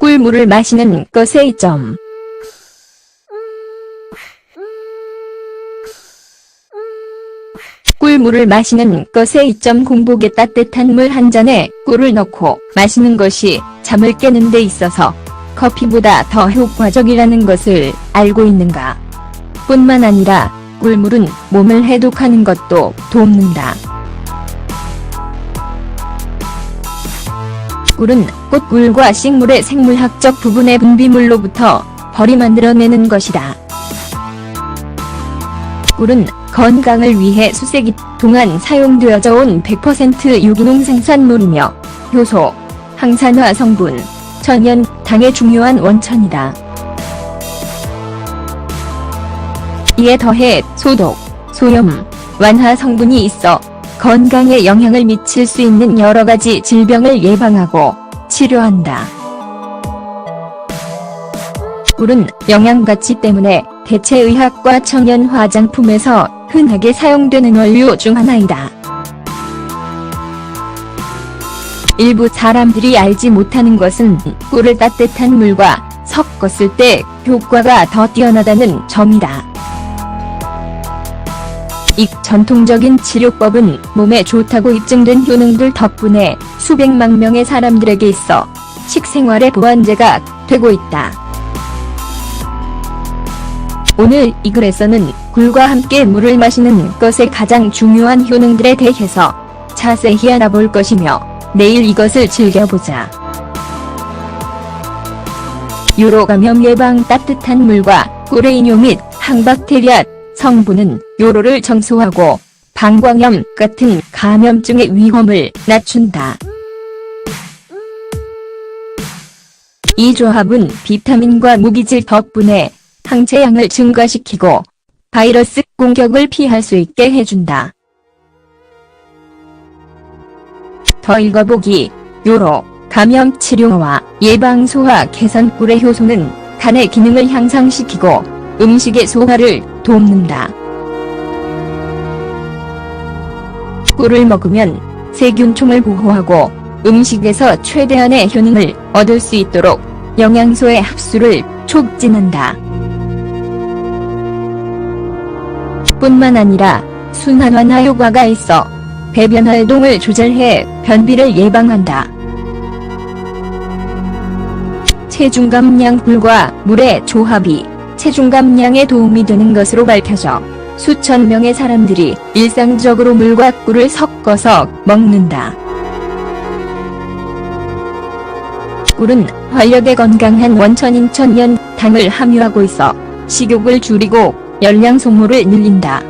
꿀물을 마시는 것의 점. 꿀물을 마시는 것의 이점 공복에 따뜻한 물 한 잔에 꿀을 넣고 마시는 것이 잠을 깨는 데 있어서 커피보다 더 효과적이라는 것을 알고 있는가. 뿐만 아니라 꿀물은 몸을 해독하는 것도 돕는다. 꿀은 꽃꿀과 식물의 생물학적 부분의 분비물로부터 벌이 만들어내는 것이다. 꿀은 건강을 위해 수세기 동안 사용되어져 온 100% 유기농 생산물이며 효소, 항산화 성분, 천연, 당의 중요한 원천이다. 이에 더해 소독, 소염, 완화 성분이 있어 건강에 영향을 미칠 수 있는 여러 가지 질병을 예방하고 치료한다. 꿀은 영양 가치 때문에 대체의학과 천연 화장품에서 흔하게 사용되는 원료 중 하나이다. 일부 사람들이 알지 못하는 것은 꿀을 따뜻한 물과 섞었을 때 효과가 더 뛰어나다는 점이다. 이 전통적인 치료법은 몸에 좋다고 입증된 효능들 덕분에 수백만 명의 사람들에게 있어 식생활의 보완제가 되고 있다. 오늘 이 글에서는 굴과 함께 물을 마시는 것의 가장 중요한 효능들에 대해서 자세히 알아볼 것이며 내일 이것을 즐겨보자. 유로 감염 예방 따뜻한 물과 꿀의 이뇨 및 항박테리아 성분은 요로를 청소하고 방광염 같은 감염증의 위험을 낮춘다. 이 조합은 비타민과 무기질 덕분에 항체량을 증가시키고 바이러스 공격을 피할 수 있게 해준다. 더 읽어보기 요로 감염 치료와 예방 소화 개선 꿀의 효소는 간의 기능을 향상시키고 음식의 소화를 돕는다. 꿀을 먹으면 세균총을 보호하고 음식에서 최대한의 효능을 얻을 수 있도록 영양소의 흡수를 촉진한다. 뿐만 아니라 순환 완화 효과가 있어 배변 활동을 조절해 변비를 예방한다. 체중 감량 꿀과 물의 조합이 체중 감량에 도움이 되는 것으로 밝혀져 수천 명의 사람들이 일상적으로 물과 꿀을 섞어서 먹는다. 꿀은 활력의 건강한 원천인 천연 당을 함유하고 있어 식욕을 줄이고 열량 소모를 늘린다.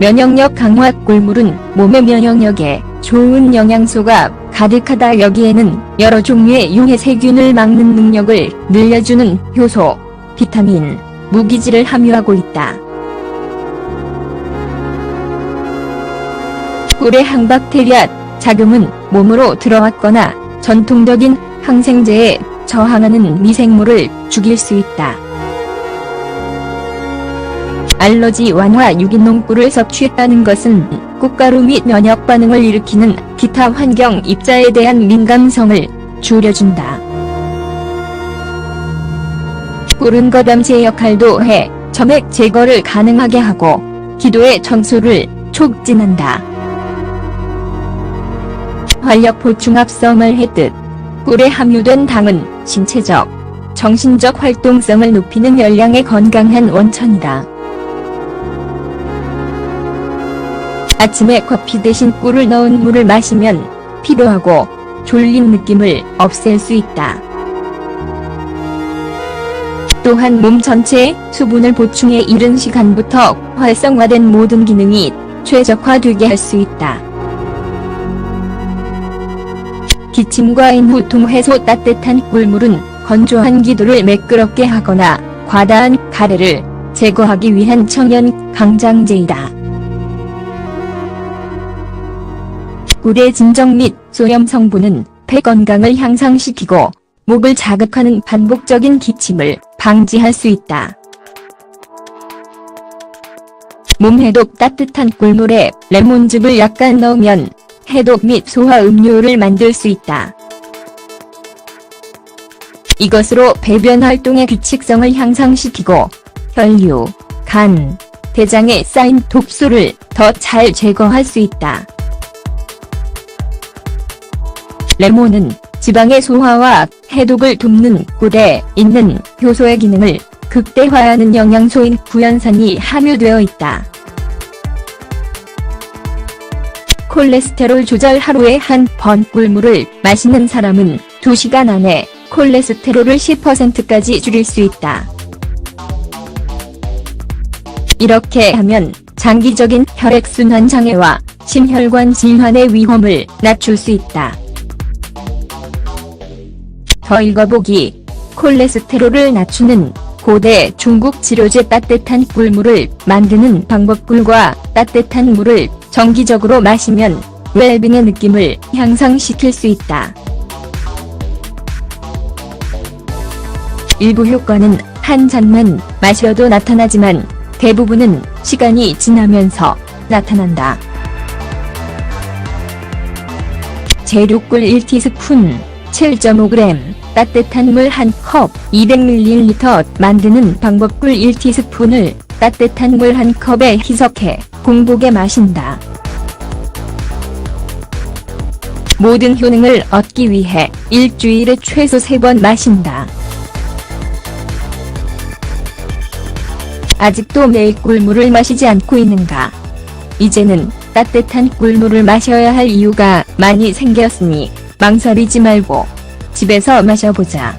면역력 강화 꿀물은 몸의 면역력에 좋은 영양소가 가득하다 여기에는 여러 종류의 용해 세균을 막는 능력을 늘려주는 효소, 비타민, 무기질을 함유하고 있다. 꿀의 항박테리아 작용은 몸으로 들어왔거나 전통적인 항생제에 저항하는 미생물을 죽일 수 있다. 알러지 완화 유기농 꿀을 섭취했다는 것은 꽃가루 및 면역 반응을 일으키는 기타 환경 입자에 대한 민감성을 줄여준다. 꿀은 거담제 역할도 해 점액 제거를 가능하게 하고 기도의 청소를 촉진한다. 활력 보충 합성을 했듯 꿀에 함유된 당은 신체적, 정신적 활동성을 높이는 열량의 건강한 원천이다. 아침에 커피 대신 꿀을 넣은 물을 마시면 피로하고 졸린 느낌을 없앨 수 있다. 또한 몸 전체에 수분을 보충해 이른 시간부터 활성화된 모든 기능이 최적화되게 할 수 있다. 기침과 인후통 해소 따뜻한 꿀물은 건조한 기도를 매끄럽게 하거나 과다한 가래를 제거하기 위한 천연 강장제이다. 꿀의 진정 및 소염 성분은 폐 건강을 향상시키고 목을 자극하는 반복적인 기침을 방지할 수 있다. 몸 해독 따뜻한 꿀물에 레몬즙을 약간 넣으면 해독 및 소화 음료를 만들 수 있다. 이것으로 배변 활동의 규칙성을 향상시키고 혈류, 간, 대장에 쌓인 독소를 더 잘 제거할 수 있다. 레몬은 지방의 소화와 해독을 돕는 꿀에 있는 효소의 기능을 극대화하는 영양소인 구연산이 함유되어 있다. 콜레스테롤 조절 하루에 한 번 꿀물을 마시는 사람은 2시간 안에 콜레스테롤을 10%까지 줄일 수 있다. 이렇게 하면 장기적인 혈액순환 장애와 심혈관 질환의 위험을 낮출 수 있다. 더 읽어보기. 콜레스테롤을 낮추는 고대 중국 치료제 따뜻한 꿀물을 만드는 방법 꿀과 따뜻한 물을 정기적으로 마시면 웰빙의 느낌을 향상시킬 수 있다. 일부 효과는 한 잔만 마셔도 나타나지만 대부분은 시간이 지나면서 나타난다. 재료꿀 1티스푼, 7.5g, 따뜻한 물 1컵, 200ml 만드는 방법 꿀 1티스푼을 따뜻한 물 1컵에 희석해 공복에 마신다. 모든 효능을 얻기 위해 일주일에 최소 3번 마신다. 아직도 매일 꿀물을 마시지 않고 있는가? 이제는 따뜻한 꿀물을 마셔야 할 이유가 많이 생겼으니 망설이지 말고 집에서 마셔보자.